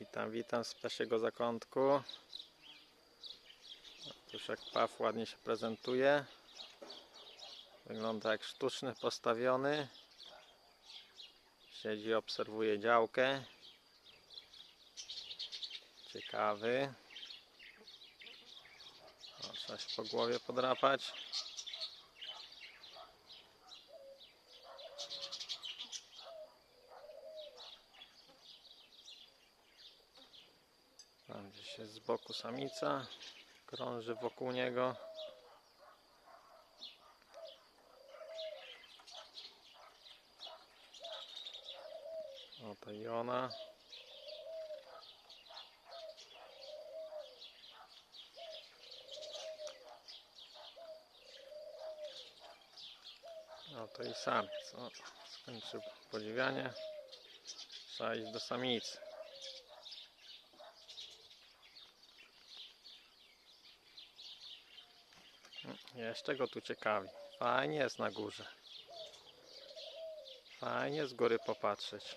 Witam, witam z ptasiego zakątku. Jak paw ładnie się prezentuje. Wygląda jak sztuczny, postawiony. Siedzi, obserwuje działkę. Ciekawy. Trzeba się po głowie podrapać. Tam gdzieś jest z boku samica. Krąży wokół niego. Oto i ona. Oto i samiec. O, skończył podziwianie. Trzeba iść do samicy. Jeszcze go tu ciekawi. Fajnie jest na górze. Fajnie z góry popatrzeć.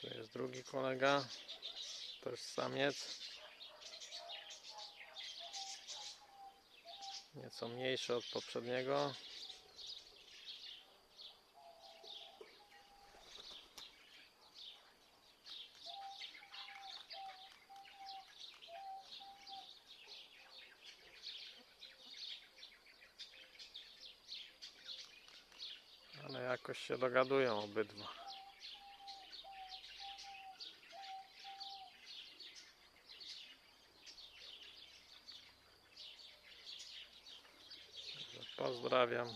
Tu jest drugi kolega. Też samiec. Nieco mniejszy od poprzedniego. Ale jakoś się dogadują obydwa. Pozdrawiam.